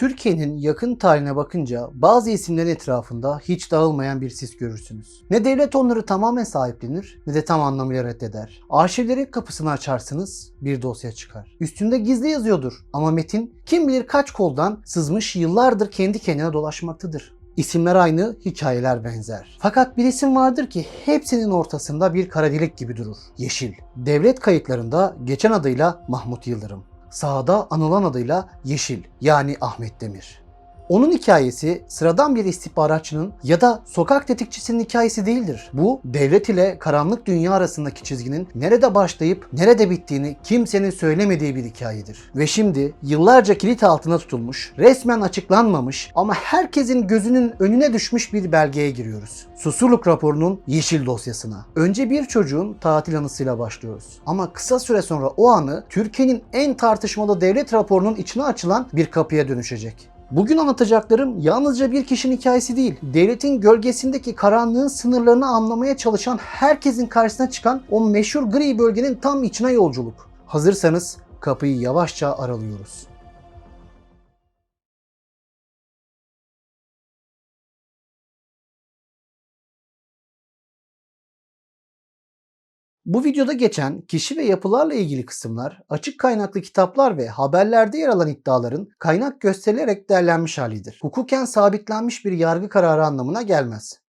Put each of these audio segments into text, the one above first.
Türkiye'nin yakın tarihine bakınca bazı isimlerin etrafında hiç dağılmayan bir sis görürsünüz. Ne devlet onları tamamen sahiplenir ne de tam anlamıyla reddeder. Arşivlerin kapısını açarsınız bir dosya çıkar. Üstünde gizli yazıyordur ama metin kim bilir kaç koldan sızmış yıllardır kendi kendine dolaşmaktadır. İsimler aynı, hikayeler benzer. Fakat bir isim vardır ki hepsinin ortasında bir kara delik gibi durur. Yeşil. Devlet kayıtlarında geçen adıyla Mahmut Yıldırım. Sağda anılan adıyla Yeşil yani Ahmet Demir. Onun hikayesi sıradan bir istihbaratçının ya da sokak tetikçisinin hikayesi değildir. Bu devlet ile karanlık dünya arasındaki çizginin nerede başlayıp nerede bittiğini kimsenin söylemediği bir hikayedir. Ve şimdi yıllarca kilit altına tutulmuş, resmen açıklanmamış ama herkesin gözünün önüne düşmüş bir belgeye giriyoruz. Susurluk raporunun yeşil dosyasına. Önce bir çocuğun tatil anısıyla başlıyoruz. Ama kısa süre sonra o anı Türkiye'nin en tartışmalı devlet raporunun içine açılan bir kapıya dönüşecek. Bugün anlatacaklarım yalnızca bir kişinin hikayesi değil. Devletin gölgesindeki karanlığın sınırlarını anlamaya çalışan herkesin karşısına çıkan o meşhur gri bölgenin tam içine yolculuk. Hazırsanız kapıyı yavaşça aralıyoruz. Bu videoda geçen kişi ve yapılarla ilgili kısımlar açık kaynaklı kitaplar ve haberlerde yer alan iddiaların kaynak gösterilerek değerlenmiş halidir. Hukuken sabitlenmiş bir yargı kararı anlamına gelmez.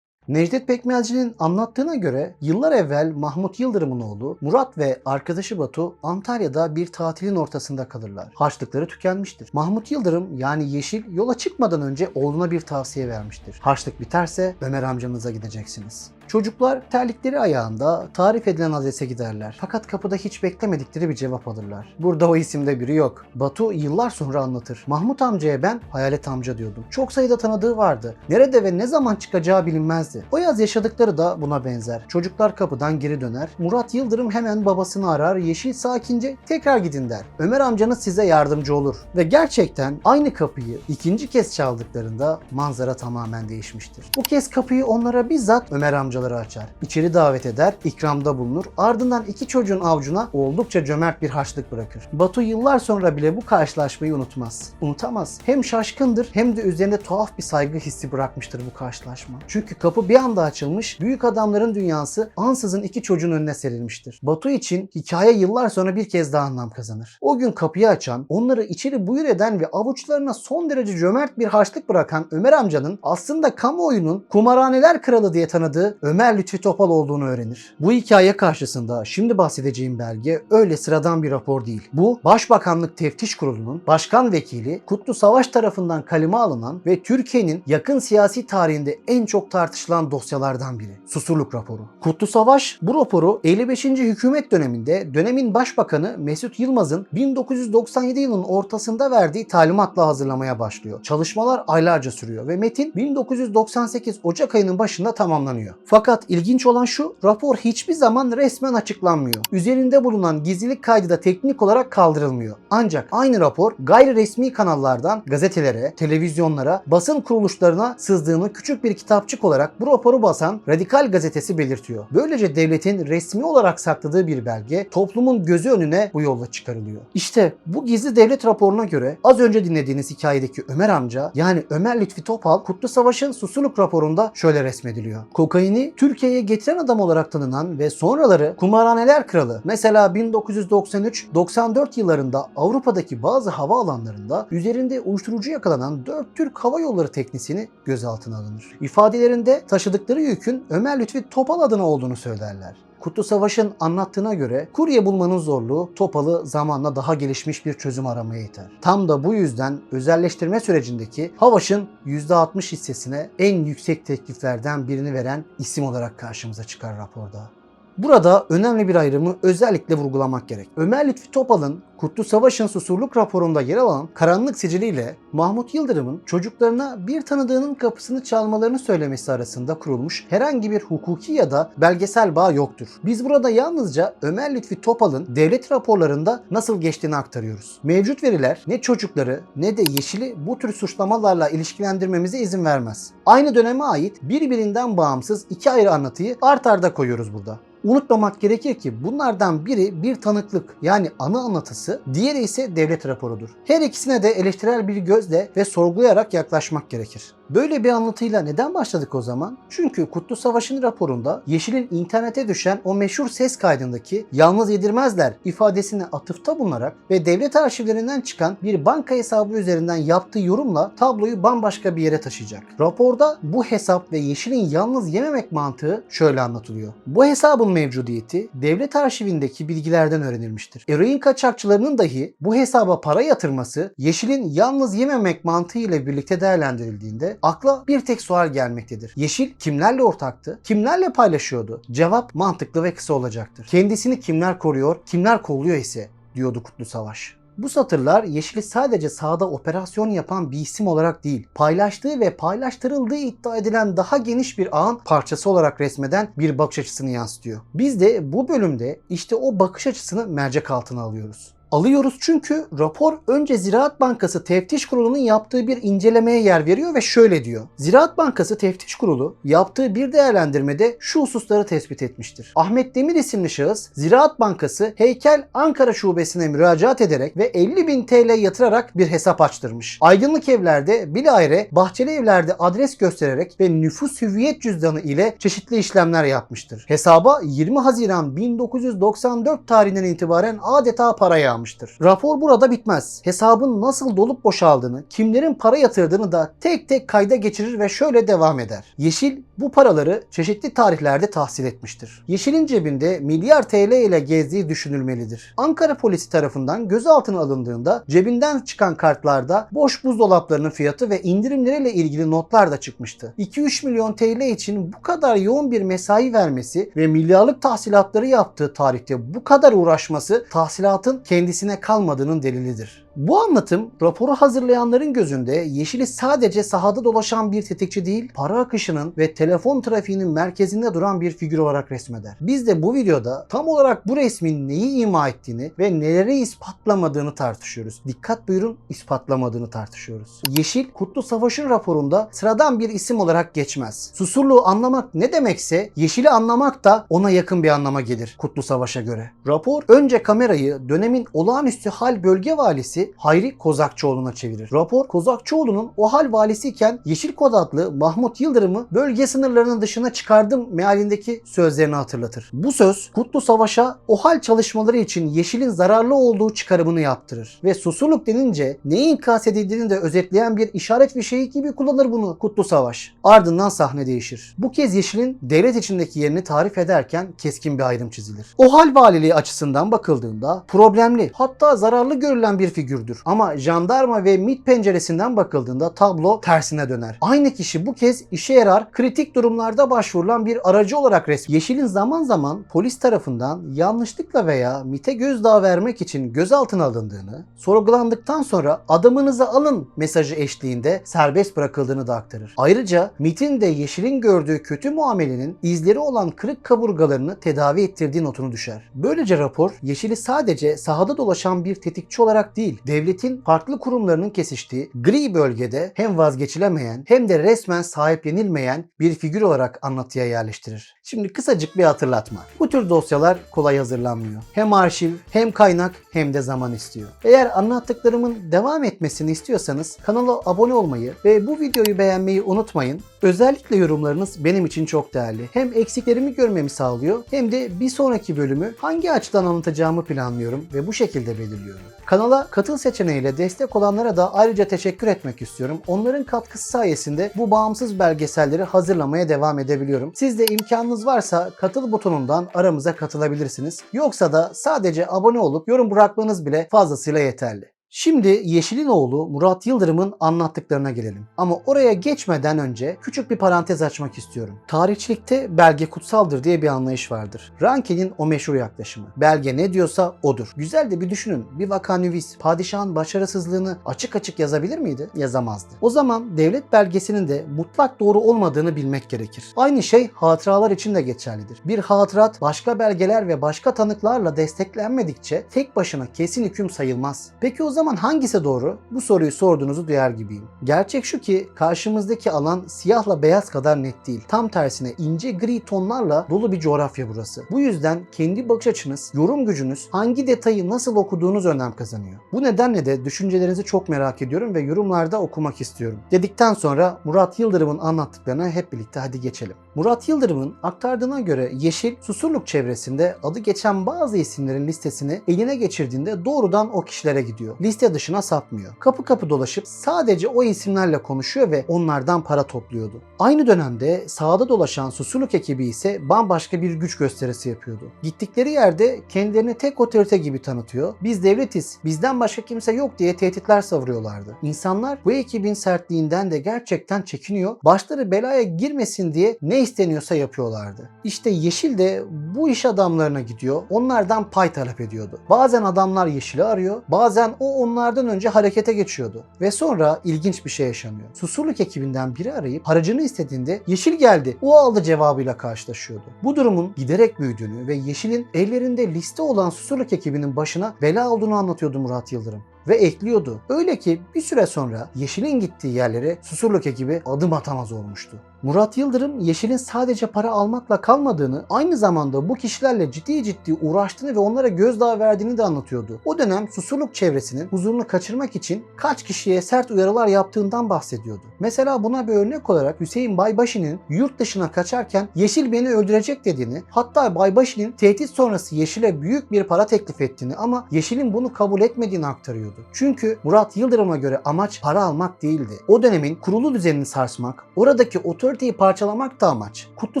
Necdet Pekmezci'nin anlattığına göre yıllar evvel Mahmut Yıldırım'ın oğlu Murat ve arkadaşı Batu Antalya'da bir tatilin ortasında kalırlar. Harçlıkları tükenmiştir. Mahmut Yıldırım yani Yeşil yola çıkmadan önce oğluna bir tavsiye vermiştir. Harçlık biterse Ömer amcanıza gideceksiniz. Çocuklar terlikleri ayağında tarif edilen adrese giderler. Fakat kapıda hiç beklemedikleri bir cevap alırlar. Burada o isimde biri yok. Batu yıllar sonra anlatır. Mahmut amcaya ben hayalet amca diyordum. Çok sayıda tanıdığı vardı. Nerede ve ne zaman çıkacağı bilinmezdi. O yaz yaşadıkları da buna benzer. Çocuklar kapıdan geri döner. Murat Yıldırım hemen babasını arar. Yeşil sakince tekrar gidin der. Ömer amcanız size yardımcı olur. Ve gerçekten aynı kapıyı ikinci kez çaldıklarında manzara tamamen değişmiştir. Bu kez kapıyı onlara bizzat Ömer amcaları açar. İçeri davet eder, ikramda bulunur. Ardından iki çocuğun avcuna oldukça cömert bir harçlık bırakır. Batu yıllar sonra bile bu karşılaşmayı unutmaz. Unutamaz. Hem şaşkındır hem de üzerinde tuhaf bir saygı hissi bırakmıştır bu karşılaşma. Çünkü kapı bir anda açılmış, büyük adamların dünyası ansızın iki çocuğun önüne serilmiştir. Batu için hikaye yıllar sonra bir kez daha anlam kazanır. O gün kapıyı açan, onları içeri buyur eden ve avuçlarına son derece cömert bir harçlık bırakan Ömer amcanın aslında kamuoyunun kumarhaneler kralı diye tanıdığı Ömer Lütfi Topal olduğunu öğrenir. Bu hikaye karşısında şimdi bahsedeceğim belge öyle sıradan bir rapor değil. Bu Başbakanlık Teftiş Kurulu'nun başkan vekili Kutlu Savaş tarafından kaleme alınan ve Türkiye'nin yakın siyasi tarihinde en çok tartışılan dosyalardan biri. Susurluk raporu. Kutlu Savaş bu raporu 55. hükümet döneminde dönemin başbakanı Mesut Yılmaz'ın 1997 yılının ortasında verdiği talimatla hazırlamaya başlıyor. Çalışmalar aylarca sürüyor ve metin 1998 Ocak ayının başında tamamlanıyor. Fakat ilginç olan şu, rapor hiçbir zaman resmen açıklanmıyor. Üzerinde bulunan gizlilik kaydı da teknik olarak kaldırılmıyor. Ancak aynı rapor gayri resmi kanallardan gazetelere, televizyonlara, basın kuruluşlarına sızdığını küçük bir kitapçık olarak bu raporu basan Radikal gazetesi belirtiyor. Böylece devletin resmi olarak sakladığı bir belge toplumun gözü önüne bu yolla çıkarılıyor. İşte bu gizli devlet raporuna göre az önce dinlediğiniz hikayedeki Ömer amca yani Ömer Lütfi Topal Kutlu Savaş'ın Susurluk raporunda şöyle resmediliyor. Kokaini Türkiye'ye getiren adam olarak tanınan ve sonraları kumarhaneler kralı mesela 1993-94 yıllarında Avrupa'daki bazı hava alanlarında üzerinde uyuşturucu yakalanan 4 Türk Hava Yolları teknisini gözaltına alınır. İfadelerinde taşıdıkları yükün Ömer Lütfi Topal adına olduğunu söylerler. Kutlu Savaş'ın anlattığına göre kurye bulmanın zorluğu Topal'ı zamanla daha gelişmiş bir çözüm aramaya iter. Tam da bu yüzden özelleştirme sürecindeki Havaş'ın %60 hissesine en yüksek tekliflerden birini veren isim olarak karşımıza çıkar raporda. Burada önemli bir ayrımı özellikle vurgulamak gerek. Ömer Lütfi Topal'ın Kutlu Savaş'ın susurluk raporunda yer alan karanlık siciliyle Mahmut Yıldırım'ın çocuklarına bir tanıdığının kapısını çalmalarını söylemesi arasında kurulmuş herhangi bir hukuki ya da belgesel bağ yoktur. Biz burada yalnızca Ömer Lütfi Topal'ın devlet raporlarında nasıl geçtiğini aktarıyoruz. Mevcut veriler ne çocukları ne de Yeşil'i bu tür suçlamalarla ilişkilendirmemize izin vermez. Aynı döneme ait birbirinden bağımsız iki ayrı anlatıyı art arda koyuyoruz burada. Unutmamak gerekir ki bunlardan biri bir tanıklık yani anı anlatısı, diğeri ise devlet raporudur. Her ikisine de eleştirel bir gözle ve sorgulayarak yaklaşmak gerekir. Böyle bir anlatıyla neden başladık o zaman? Çünkü Kutlu Savaş'ın raporunda Yeşil'in internete düşen o meşhur ses kaydındaki yalnız yedirmezler ifadesine atıfta bulunarak ve devlet arşivlerinden çıkan bir banka hesabı üzerinden yaptığı yorumla tabloyu bambaşka bir yere taşıyacak. Raporda bu hesap ve Yeşil'in yalnız yememek mantığı şöyle anlatılıyor. Bu hesabın mevcudiyeti devlet arşivindeki bilgilerden öğrenilmiştir. Eroin kaçakçılarının dahi bu hesaba para yatırması Yeşil'in yalnız yememek mantığı ile birlikte değerlendirildiğinde akla bir tek sual gelmektedir. Yeşil kimlerle ortaktı? Kimlerle paylaşıyordu? Cevap mantıklı ve kısa olacaktır. Kendisini kimler koruyor, kimler kolluyor ise diyordu Kutlu Savaş. Bu satırlar Yeşil'i sadece sahada operasyon yapan bir isim olarak değil, paylaştığı ve paylaştırıldığı iddia edilen daha geniş bir ağın parçası olarak resmeden bir bakış açısını yansıtıyor. Biz de bu bölümde işte o bakış açısını mercek altına alıyoruz. Alıyoruz çünkü rapor önce Ziraat Bankası Teftiş Kurulu'nun yaptığı bir incelemeye yer veriyor ve şöyle diyor. Ziraat Bankası Teftiş Kurulu yaptığı bir değerlendirmede şu hususları tespit etmiştir. Ahmet Demir isimli şahıs Ziraat Bankası Heykel Ankara Şubesi'ne müracaat ederek ve 50 bin TL yatırarak bir hesap açtırmış. Aydınlık evlerde bilahare bahçeli evlerde adres göstererek ve nüfus hüviyet cüzdanı ile çeşitli işlemler yapmıştır. Hesaba 20 Haziran 1994 tarihinden itibaren adeta para yağmıştır. Rapor burada bitmez. Hesabın nasıl dolup boşaldığını, kimlerin para yatırdığını da tek tek kayda geçirir ve şöyle devam eder. Yeşil bu paraları çeşitli tarihlerde tahsil etmiştir. Yeşil'in cebinde milyar TL ile gezdiği düşünülmelidir. Ankara polisi tarafından gözaltına alındığında cebinden çıkan kartlarda boş buzdolaplarının fiyatı ve indirimleriyle ilgili notlar da çıkmıştı. 2-3 milyon TL için bu kadar yoğun bir mesai vermesi ve milyarlık tahsilatları yaptığı tarihte bu kadar uğraşması tahsilatın kendisine kalmadığının delilidir. Bu anlatım raporu hazırlayanların gözünde Yeşil'i sadece sahada dolaşan bir tetikçi değil, para akışının ve telefon trafiğinin merkezinde duran bir figür olarak resmeder. Biz de bu videoda tam olarak bu resmin neyi ima ettiğini ve neleri ispatlamadığını tartışıyoruz. Dikkat buyurun ispatlamadığını tartışıyoruz. Yeşil Kutlu Savaş'ın raporunda sıradan bir isim olarak geçmez. Susurluğu anlamak ne demekse Yeşil'i anlamak da ona yakın bir anlama gelir Kutlu Savaş'a göre. Rapor önce kamerayı dönemin olağanüstü hal bölge valisi Hayri Kozakçıoğlu'na çevirir. Rapor Kozakçıoğlu'nun o hal valisiyken Yeşil Kod adlı Mahmut Yıldırım'ı bölge sınırlarının dışına çıkardım mealindeki sözlerini hatırlatır. Bu söz Kutlu Savaş'a o hal çalışmaları için Yeşil'in zararlı olduğu çıkarımını yaptırır. Ve susurluk denince neyin kastedildiğini de özetleyen bir işaret fişeği gibi kullanır bunu Kutlu Savaş. Ardından sahne değişir. Bu kez Yeşil'in devlet içindeki yerini tarif ederken keskin bir ayrım çizilir. O hal valiliği açısından bakıldığında problemli hatta zararlı görülen bir figürdür. Ama jandarma ve MİT penceresinden bakıldığında tablo tersine döner. Aynı kişi bu kez işe yarar kritik durumlarda başvurulan bir aracı olarak resmi. Yeşil'in zaman zaman polis tarafından yanlışlıkla veya MİT'e gözdağı vermek için gözaltına alındığını, sorgulandıktan sonra adamınızı alın mesajı eşliğinde serbest bırakıldığını da aktarır. Ayrıca MİT'in de Yeşil'in gördüğü kötü muamelenin izleri olan kırık kaburgalarını tedavi ettirdiği notunu düşer. Böylece rapor Yeşil'i sadece sahada dolaşan bir tetikçi olarak değil, devletin farklı kurumlarının kesiştiği gri bölgede hem vazgeçilemeyen hem de resmen sahiplenilmeyen bir figür olarak anlatıya yerleştirir. Şimdi kısacık bir hatırlatma. Bu tür dosyalar kolay hazırlanmıyor. Hem arşiv, hem kaynak, hem de zaman istiyor. Eğer anlattıklarımın devam etmesini istiyorsanız kanala abone olmayı ve bu videoyu beğenmeyi unutmayın. Özellikle yorumlarınız benim için çok değerli. Hem eksiklerimi görmemi sağlıyor hem de bir sonraki bölümü hangi açıdan anlatacağımı planlıyorum ve bu şekilde belirliyorum. Kanala katıl seçeneğiyle destek olanlara da ayrıca teşekkür etmek istiyorum. Onların katkısı sayesinde bu bağımsız belgeselleri hazırlamaya devam edebiliyorum. Siz de imkanınız varsa katıl butonundan aramıza katılabilirsiniz. Yoksa da sadece abone olup yorum bırakmanız bile fazlasıyla yeterli. Şimdi Yeşil'in oğlu Murat Yıldırım'ın anlattıklarına gelelim. Ama oraya geçmeden önce küçük bir parantez açmak istiyorum. Tarihçilikte belge kutsaldır diye bir anlayış vardır. Ranke'nin o meşhur yaklaşımı. Belge ne diyorsa odur. Güzel de bir düşünün. Bir vakanüvis padişahın başarısızlığını açık açık yazabilir miydi? Yazamazdı. O zaman devlet belgesinin de mutlak doğru olmadığını bilmek gerekir. Aynı şey hatıralar için de geçerlidir. Bir hatırat başka belgeler ve başka tanıklarla desteklenmedikçe tek başına kesin hüküm sayılmaz. Peki o zaman hangisi doğru? Bu soruyu sorduğunuzu duyar gibiyim. Gerçek şu ki karşımızdaki alan siyahla beyaz kadar net değil. Tam tersine ince gri tonlarla dolu bir coğrafya burası. Bu yüzden kendi bakış açınız, yorum gücünüz, hangi detayı nasıl okuduğunuz önem kazanıyor. Bu nedenle de düşüncelerinizi çok merak ediyorum ve yorumlarda okumak istiyorum. Dedikten sonra Murat Yıldırım'ın anlattıklarına hep birlikte hadi geçelim. Murat Yıldırım'ın aktardığına göre Yeşil, Susurluk çevresinde adı geçen bazı isimlerin listesini eline geçirdiğinde doğrudan o kişilere gidiyor. Liste dışına sapmıyor. Kapı kapı dolaşıp sadece o isimlerle konuşuyor ve onlardan para topluyordu. Aynı dönemde sahada dolaşan Susurluk ekibi ise bambaşka bir güç gösterisi yapıyordu. Gittikleri yerde kendilerini tek otorite gibi tanıtıyor. Biz devletiz, bizden başka kimse yok diye tehditler savuruyorlardı. İnsanlar bu ekibin sertliğinden de gerçekten çekiniyor. Başları belaya girmesin diye ne isteniyorsa yapıyorlardı. İşte Yeşil de bu iş adamlarına gidiyor. Onlardan pay talep ediyordu. Bazen adamlar Yeşil'i arıyor. Bazen o onlardan önce harekete geçiyordu. Ve sonra ilginç bir şey yaşanıyor. Susurluk ekibinden biri arayıp haracını istediğinde Yeşil geldi. O aldı cevabıyla karşılaşıyordu. Bu durumun giderek büyüdüğünü ve Yeşil'in ellerinde liste olan Susurluk ekibinin başına bela olduğunu anlatıyordu Murat Yıldırım ve ekliyordu. Öyle ki bir süre sonra Yeşil'in gittiği yerlere Susurluk ekibi adım atamaz olmuştu. Murat Yıldırım Yeşil'in sadece para almakla kalmadığını, aynı zamanda bu kişilerle ciddi ciddi uğraştığını ve onlara gözdağı verdiğini de anlatıyordu. O dönem Susurluk çevresinin huzurunu kaçırmak için kaç kişiye sert uyarılar yaptığından bahsediyordu. Mesela buna bir örnek olarak Hüseyin Baybaşı'nın yurt dışına kaçarken Yeşil beni öldürecek dediğini, hatta Baybaşı'nın tehdit sonrası Yeşil'e büyük bir para teklif ettiğini ama Yeşil'in bunu kabul etmediğini aktarıyordu. Çünkü Murat Yıldırım'a göre amaç para almak değildi. O dönemin kurulu düzenini sarsmak, oradaki otoriteyi parçalamak da amaç. Kutlu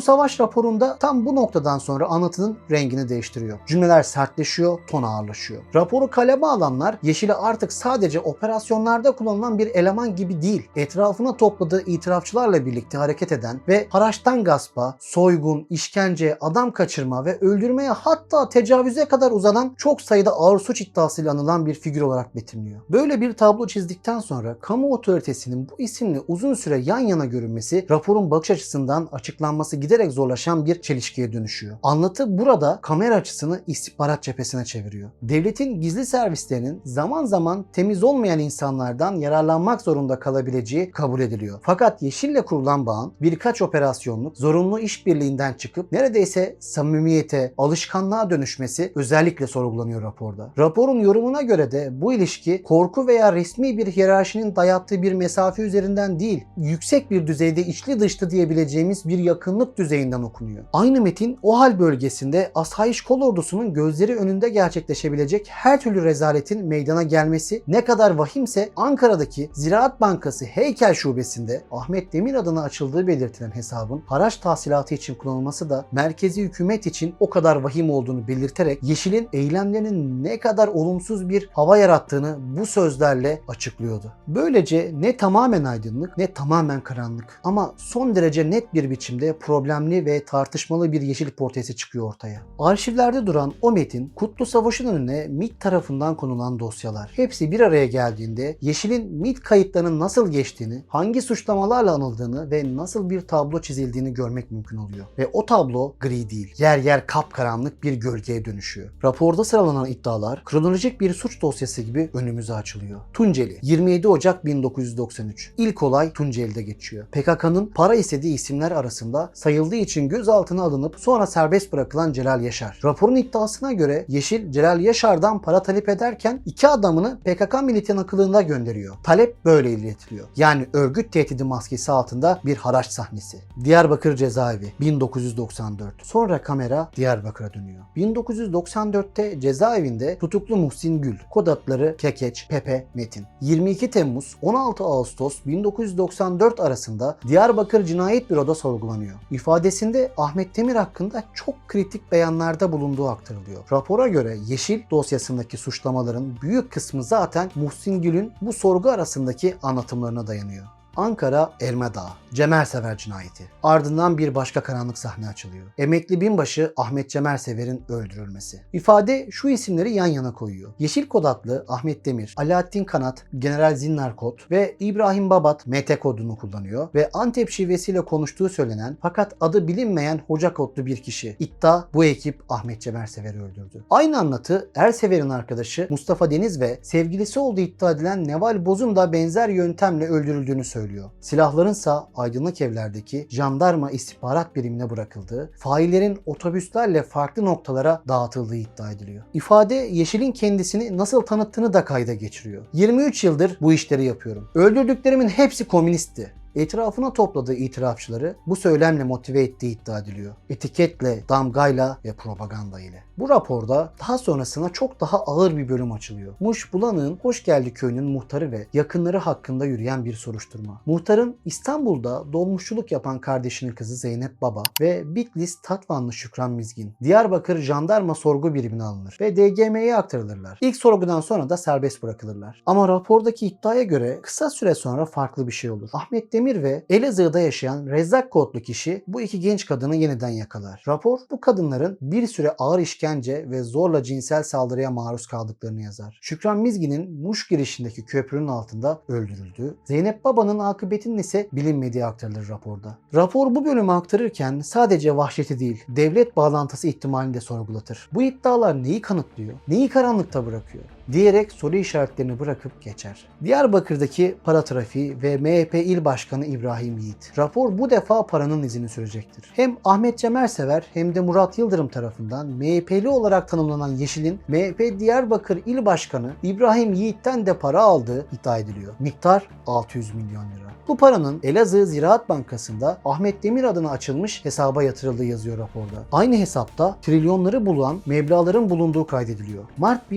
Savaş raporunda tam bu noktadan sonra anlatının rengini değiştiriyor. Cümleler sertleşiyor, ton ağırlaşıyor. Raporu kaleme alanlar Yeşil'i artık sadece operasyonlarda kullanılan bir eleman gibi değil, etrafına topladığı itirafçılarla birlikte hareket eden ve haraçtan gaspa, soygun, işkence, adam kaçırma ve öldürmeye hatta tecavüze kadar uzanan çok sayıda ağır suç iddiasıyla anılan bir figür olarak betimliyor. Böyle bir tablo çizdikten sonra kamu otoritesinin bu isimle uzun süre yan yana görünmesi raporun bakış açısından açıklanması giderek zorlaşan bir çelişkiye dönüşüyor. Anlatı burada kamera açısını istihbarat cephesine çeviriyor. Devletin gizli servislerinin zaman zaman temiz olmayan insanlardan yararlanmak zorunda kalabileceği kabul ediliyor. Fakat Yeşil'le kurulan bağın birkaç operasyonluk zorunlu işbirliğinden çıkıp neredeyse samimiyete, alışkanlığa dönüşmesi özellikle sorgulanıyor raporda. Raporun yorumuna göre de bu ilişki korku veya resmi bir hiyerarşinin dayattığı bir mesafe üzerinden değil, yüksek bir düzeyde içli dışlı diyebileceğimiz bir yakınlık düzeyinden okunuyor. Aynı metin o hal bölgesinde asayiş kol ordusunun gözleri önünde gerçekleşebilecek her türlü rezaletin meydana gelmesi ne kadar vahimse Ankara'daki Ziraat Bankası Heykel Şubesi'nde Ahmet Demir adına açıldığı belirtilen hesabın haraç tahsilatı için kullanılması da merkezi hükümet için o kadar vahim olduğunu belirterek Yeşil'in eylemlerinin ne kadar olumsuz bir hava yarattığını bu sözlerle açıklıyordu. Böylece ne tamamen aydınlık ne tamamen karanlık ama son derece net bir biçimde problemli ve tartışmalı bir yeşil portresi çıkıyor ortaya. Arşivlerde duran o metin Kutlu Savaş'ın önüne MIT tarafından konulan dosyalar. Hepsi bir araya geldiğinde Yeşil'in MIT kayıtlarının nasıl geçtiğini, hangi suçlamalarla anıldığını ve nasıl bir tablo çizildiğini görmek mümkün oluyor. Ve o tablo gri değil. Yer yer kapkaranlık bir gölgeye dönüşüyor. Raporda sıralanan iddialar kronolojik bir suç dosyası gibi önümüze açılıyor. Tunceli 27 Ocak 1993. İlk olay Tunceli'de geçiyor. PKK'nın para istediği isimler arasında sayıldığı için gözaltına alınıp sonra serbest bırakılan Celal Yaşar. Raporun iddiasına göre Yeşil Celal Yaşar'dan para talep ederken iki adamını PKK militan akılığında gönderiyor. Talep böyle iletiliyor. Yani örgüt tehdidi maskesi altında bir haraç sahnesi. Diyarbakır cezaevi 1994. Sonra kamera Diyarbakır'a dönüyor. 1994'te cezaevinde tutuklu Muhsin Gül, kod adları Kekeç, Pepe, Metin. 22 Temmuz 16 Ağustos 1994 arasında Diyarbakır Cinayet Büro'da sorgulanıyor. İfadesinde Ahmet Demir hakkında çok kritik beyanlarda bulunduğu aktarılıyor. Rapora göre Yeşil dosyasındaki suçlamaların büyük kısmı zaten Muhsin Gül'ün bu sorgu arasındaki anlatımlarına dayanıyor. Ankara Elma Dağı. Cemersever cinayeti. Ardından bir başka karanlık sahne açılıyor. Emekli binbaşı Ahmet Cemersever'in öldürülmesi. İfade şu isimleri yan yana koyuyor. Yeşil kod adlı Ahmet Demir, Alaaddin Kanat, General Zinnar kod ve İbrahim Babat MT kodunu kullanıyor ve Antep şivesiyle konuştuğu söylenen fakat adı bilinmeyen hoca kodlu bir kişi. İddia bu ekip Ahmet Cemersever'i öldürdü. Aynı anlatı Ersever'in arkadaşı Mustafa Deniz ve sevgilisi olduğu iddia edilen Neval Boz'un da benzer yöntemle öldürüldüğünü söylüyor. Silahlarınsa aydınlık evlerdeki jandarma istihbarat birimine bırakıldığı, faillerin otobüslerle farklı noktalara dağıtıldığı iddia ediliyor. İfade Yeşil'in kendisini nasıl tanıttığını da kayda geçiriyor. 23 yıldır bu işleri yapıyorum. Öldürdüklerimin hepsi komünistti. Etrafına topladığı itirafçıları bu söylemle motive ettiği iddia ediliyor. Etiketle, damgayla ve propaganda ile. Bu raporda daha sonrasına çok daha ağır bir bölüm açılıyor. Muş Bulanık'ın Hoşgeldi köyünün muhtarı ve yakınları hakkında yürüyen bir soruşturma. Muhtarın İstanbul'da dolmuşçuluk yapan kardeşinin kızı Zeynep Baba ve Bitlis Tatvanlı Şükran Mizgin. Diyarbakır Jandarma Sorgu Birimine alınır ve DGM'ye aktarılırlar. İlk sorgudan sonra da serbest bırakılırlar. Ama rapordaki iddiaya göre kısa süre sonra farklı bir şey olur. Ahmet Demir ve Elazığ'da yaşayan Rezzak kodlu kişi bu iki genç kadını yeniden yakalar. Rapor bu kadınların bir süre ağır işkence ve zorla cinsel saldırıya maruz kaldıklarını yazar. Şükran Mizgin'in Muş girişindeki köprünün altında öldürüldü. Zeynep Baba'nın akıbetinin ise bilinmediği aktarılır raporda. Rapor bu bölümü aktarırken sadece vahşeti değil, devlet bağlantısı ihtimalini de sorgulatır. Bu iddialar neyi kanıtlıyor, neyi karanlıkta bırakıyor? Diyerek soru işaretlerini bırakıp geçer. Diyarbakır'daki para trafiği ve MHP il başkanı İbrahim Yiğit. Rapor bu defa paranın izini sürecektir. Hem Ahmet Cemersever hem de Murat Yıldırım tarafından MHP'li olarak tanımlanan Yeşil'in MHP Diyarbakır il başkanı İbrahim Yiğit'ten de para aldığı iddia ediliyor. Miktar 600 milyon lira. Bu paranın Elazığ Ziraat Bankası'nda Ahmet Demir adına açılmış hesaba yatırıldığı yazıyor raporda. Aynı hesapta trilyonları bulan meblağların bulunduğu kaydediliyor. Mart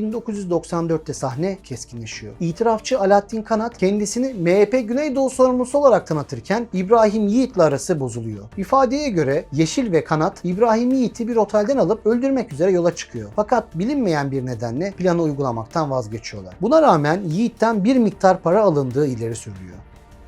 1994'te sahne keskinleşiyor. İtirafçı Alaaddin Kanat kendisini MHP Güneydoğu sorumlusu olarak tanıtırken İbrahim Yiğit'le arası bozuluyor. İfadeye göre Yeşil ve Kanat İbrahim Yiğit'i bir otelden alıp öldürmek üzere yola çıkıyor. Fakat bilinmeyen bir nedenle planı uygulamaktan vazgeçiyorlar. Buna rağmen Yiğit'ten bir miktar para alındığı ileri sürülüyor.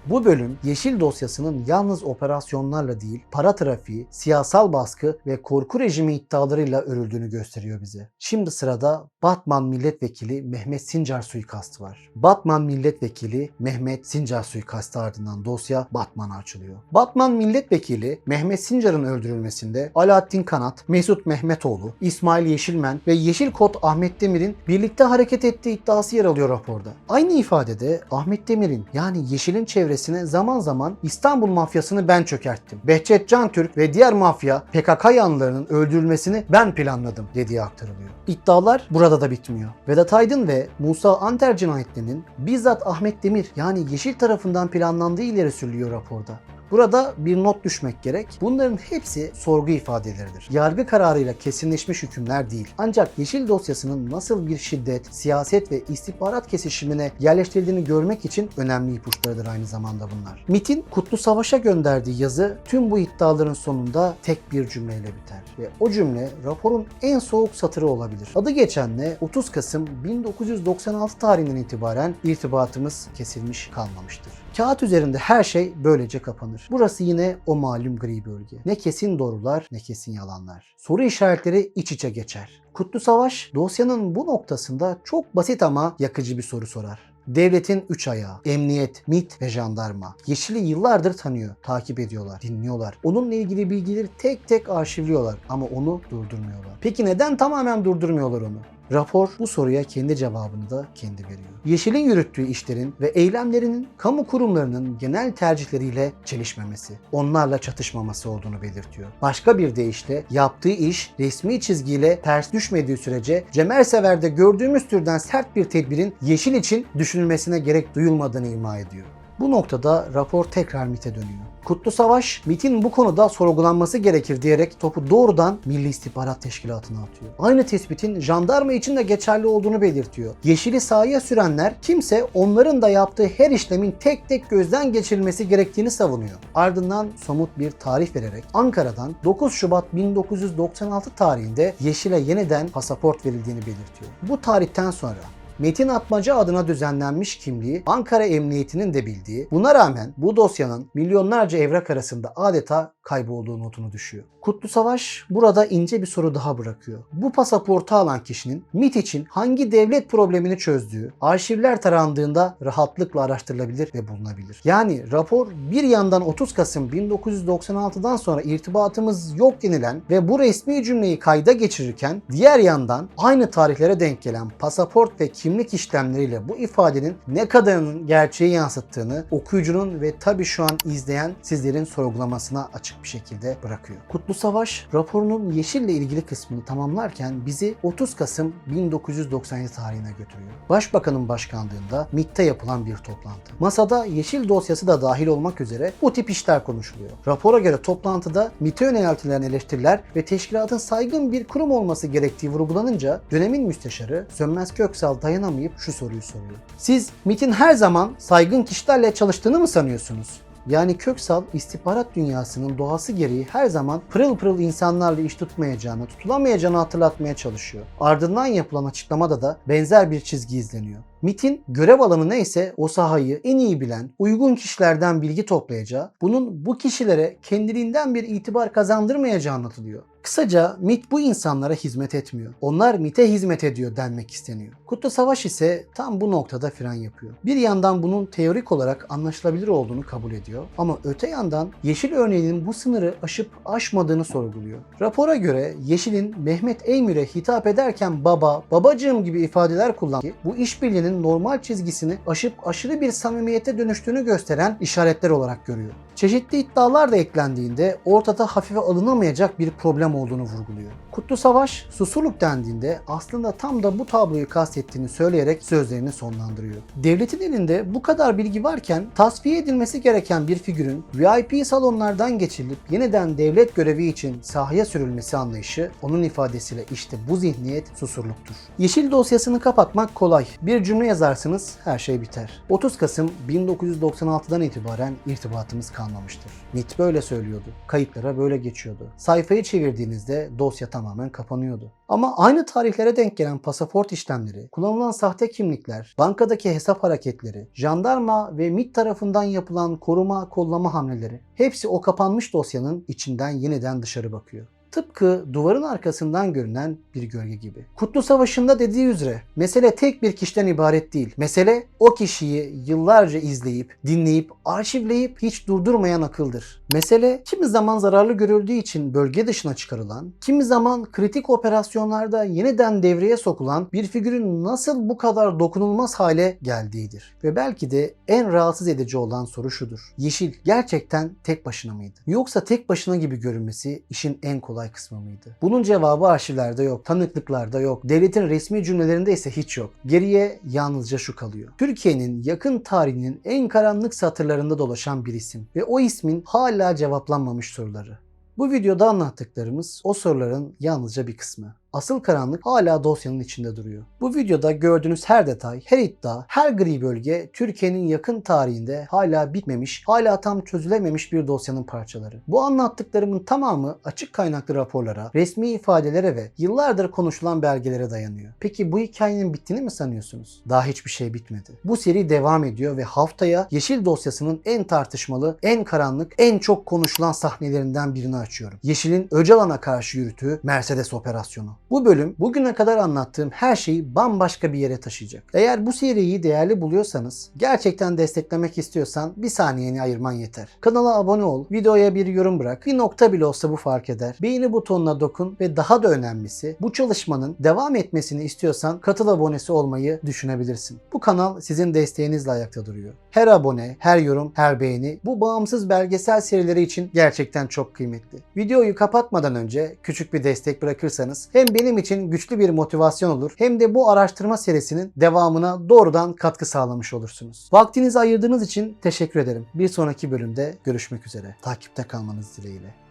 Bu bölüm Yeşil dosyasının yalnız operasyonlarla değil, para trafiği, siyasal baskı ve korku rejimi iddialarıyla örüldüğünü gösteriyor bize. Şimdi sırada Batman Milletvekili Mehmet Sincar suikastı var. Batman Milletvekili Mehmet Sincar suikastı ardından dosya Batman'a açılıyor. Batman Milletvekili Mehmet Sincar'ın öldürülmesinde Alaaddin Kanat, Mesut Mehmetoğlu, İsmail Yeşilmen ve Yeşil Kod Ahmet Demir'in birlikte hareket ettiği iddiası yer alıyor raporda. Aynı ifadede Ahmet Demir'in yani Yeşil'in çevresine zaman zaman İstanbul mafyasını ben çökerttim. Behçet Can Türk ve diğer mafya PKK yanlılarının öldürülmesini ben planladım dediği aktarılıyor. İddialar burada da bitmiyor. Vedat Aydın ve Musa Anter cinayetlerinin bizzat Ahmet Demir yani Yeşil tarafından planlandığı ileri sürülüyor raporda. Burada bir not düşmek gerek. Bunların hepsi sorgu ifadeleridir. Yargı kararıyla kesinleşmiş hükümler değil. Ancak Yeşil dosyasının nasıl bir şiddet, siyaset ve istihbarat kesişimine yerleştirildiğini görmek için önemli ipuçlarıdır aynı zamanda bunlar. MIT'in Kutlu Savaş'a gönderdiği yazı tüm bu iddiaların sonunda tek bir cümleyle biter. Ve o cümle raporun en soğuk satırı olabilir. Adı geçenle 30 Kasım 1996 tarihinden itibaren irtibatımız kesilmiş kalmamıştır. Kağıt üzerinde her şey böylece kapanır. Burası yine o malum gri bölge. Ne kesin doğrular ne kesin yalanlar. Soru işaretleri iç içe geçer. Kutlu Savaş dosyanın bu noktasında çok basit ama yakıcı bir soru sorar. Devletin üç ayağı, emniyet, MIT ve jandarma. Yeşil'i yıllardır tanıyor, takip ediyorlar, dinliyorlar. Onunla ilgili bilgileri tek tek arşivliyorlar ama onu durdurmuyorlar. Peki neden tamamen durdurmuyorlar onu? Rapor bu soruya kendi cevabını da kendi veriyor. Yeşil'in yürüttüğü işlerin ve eylemlerinin kamu kurumlarının genel tercihleriyle çelişmemesi, onlarla çatışmaması olduğunu belirtiyor. Başka bir deyişle yaptığı iş resmi çizgiyle ters düşmediği sürece Cemersever'de gördüğümüz türden sert bir tedbirin Yeşil için düşünülmesine gerek duyulmadığını ima ediyor. Bu noktada rapor tekrar MIT'e dönüyor. Kutlu Savaş, MIT'in bu konuda sorgulanması gerekir diyerek topu doğrudan Milli İstihbarat Teşkilatı'na atıyor. Aynı tespitin jandarma için de geçerli olduğunu belirtiyor. Yeşili sahaya sürenler kimse onların da yaptığı her işlemin tek tek gözden geçirilmesi gerektiğini savunuyor. Ardından somut bir tarih vererek Ankara'dan 9 Şubat 1996 tarihinde Yeşil'e yeniden pasaport verildiğini belirtiyor. Bu tarihten sonra Metin Atmaca adına düzenlenmiş kimliği Ankara Emniyeti'nin de bildiği, buna rağmen bu dosyanın milyonlarca evrak arasında adeta kaybolduğu notunu düşüyor. Kutlu Savaş burada ince bir soru daha bırakıyor. Bu pasaportu alan kişinin MIT için hangi devlet problemini çözdüğü arşivler tarandığında rahatlıkla araştırılabilir ve bulunabilir. Yani rapor bir yandan 30 Kasım 1996'dan sonra irtibatımız yok denilen ve bu resmi cümleyi kayda geçirirken diğer yandan aynı tarihlere denk gelen pasaport ve kimlik işlemleriyle bu ifadenin ne kadarının gerçeği yansıttığını okuyucunun ve tabii şu an izleyen sizlerin sorgulamasına açık bir şekilde bırakıyor. Kutlu Savaş raporunun Yeşil'le ilgili kısmını tamamlarken bizi 30 Kasım 1997 tarihine götürüyor. Başbakanın başkanlığında MİT'te yapılan bir toplantı. Masada Yeşil dosyası da dahil olmak üzere bu tip işler konuşuluyor. Rapora göre toplantıda MİT'e yöneltilen eleştiriler ve teşkilatın saygın bir kurum olması gerektiği vurgulanınca dönemin müsteşarı Sönmez Köksal dayanamayıp şu soruyu soruyor. Siz MİT'in her zaman saygın kişilerle çalıştığını mı sanıyorsunuz? Yani Köksal istihbarat dünyasının doğası gereği her zaman pırıl pırıl insanlarla iş tutmayacağını, tutulamayacağını hatırlatmaya çalışıyor. Ardından yapılan açıklamada da benzer bir çizgi izleniyor. MIT'in görev alanı neyse o sahayı en iyi bilen, uygun kişilerden bilgi toplayacağı, bunun bu kişilere kendiliğinden bir itibar kazandırmayacağı anlatılıyor. Kısaca MIT bu insanlara hizmet etmiyor. Onlar MIT'e hizmet ediyor denmek isteniyor. Kutlu Savaş ise tam bu noktada fren yapıyor. Bir yandan bunun teorik olarak anlaşılabilir olduğunu kabul ediyor ama öte yandan Yeşil örneğinin bu sınırı aşıp aşmadığını sorguluyor. Rapora göre Yeşil'in Mehmet Eymür'e hitap ederken baba, babacığım gibi ifadeler kullandığı bu işbirliğinin normal çizgisini aşıp aşırı bir samimiyete dönüştüğünü gösteren işaretler olarak görüyor. Çeşitli iddialar da eklendiğinde ortada hafife alınamayacak bir problem olduğunu vurguluyor. Kutlu Savaş, susurluk dendiğinde aslında tam da bu tabloyu kastettiğini söyleyerek sözlerini sonlandırıyor. Devletin elinde bu kadar bilgi varken tasfiye edilmesi gereken bir figürün VIP salonlardan geçirilip yeniden devlet görevi için sahaya sürülmesi anlayışı onun ifadesiyle işte bu zihniyet susurluktur. Yeşil dosyasını kapatmak kolay. Bir cümle yazarsınız her şey biter. 30 Kasım 1996'dan itibaren irtibatımız kalmamıştır. MIT böyle söylüyordu. Kayıtlara böyle geçiyordu. Sayfayı çevirdiğinizde dosya tamamen kapanıyordu. Ama aynı tarihlere denk gelen pasaport işlemleri, kullanılan sahte kimlikler, bankadaki hesap hareketleri, jandarma ve MIT tarafından yapılan koruma kollama hamleleri hepsi o kapanmış dosyanın içinden yeniden dışarı bakıyor. Tıpkı duvarın arkasından görünen bir gölge gibi. Kutlu Savaşı'nda dediği üzere mesele tek bir kişiden ibaret değil. Mesele o kişiyi yıllarca izleyip, dinleyip, arşivleyip hiç durdurmayan akıldır. Mesele kimi zaman zararlı görüldüğü için bölge dışına çıkarılan, kimi zaman kritik operasyonlarda yeniden devreye sokulan bir figürün nasıl bu kadar dokunulmaz hale geldiğidir. Ve belki de en rahatsız edici olan soru şudur. Yeşil gerçekten tek başına mıydı? Yoksa tek başına gibi görünmesi işin en kolay kısmı mıydı? Bunun cevabı arşivlerde yok, tanıklıklarda yok, devletin resmi cümlelerinde ise hiç yok. Geriye yalnızca şu kalıyor. Türkiye'nin yakın tarihinin en karanlık satırlarında dolaşan bir isim ve o ismin hala cevaplanmamış soruları. Bu videoda anlattıklarımız o soruların yalnızca bir kısmı. Asıl karanlık hala dosyanın içinde duruyor. Bu videoda gördüğünüz her detay, her iddia, her gri bölge Türkiye'nin yakın tarihinde hala bitmemiş, hala tam çözülememiş bir dosyanın parçaları. Bu anlattıklarımın tamamı açık kaynaklı raporlara, resmi ifadelere ve yıllardır konuşulan belgelere dayanıyor. Peki bu hikayenin bittiğini mi sanıyorsunuz? Daha hiçbir şey bitmedi. Bu seri devam ediyor ve haftaya Yeşil dosyasının en tartışmalı, en karanlık, en çok konuşulan sahnelerinden birini açıyorum. Yeşil'in Öcalan'a karşı yürüttüğü Mercedes operasyonu. Bu bölüm bugüne kadar anlattığım her şeyi bambaşka bir yere taşıyacak. Eğer bu seriyi değerli buluyorsanız, gerçekten desteklemek istiyorsan bir saniyeni ayırman yeter. Kanala abone ol, videoya bir yorum bırak, bir nokta bile olsa bu fark eder. Beğeni butonuna dokun ve daha da önemlisi bu çalışmanın devam etmesini istiyorsan katıl abonesi olmayı düşünebilirsin. Bu kanal sizin desteğinizle ayakta duruyor. Her abone, her yorum, her beğeni bu bağımsız belgesel serileri için gerçekten çok kıymetli. Videoyu kapatmadan önce küçük bir destek bırakırsanız hem benim için güçlü bir motivasyon olur hem de bu araştırma serisinin devamına doğrudan katkı sağlamış olursunuz. Vaktinizi ayırdığınız için teşekkür ederim. Bir sonraki bölümde görüşmek üzere. Takipte kalmanız dileğiyle.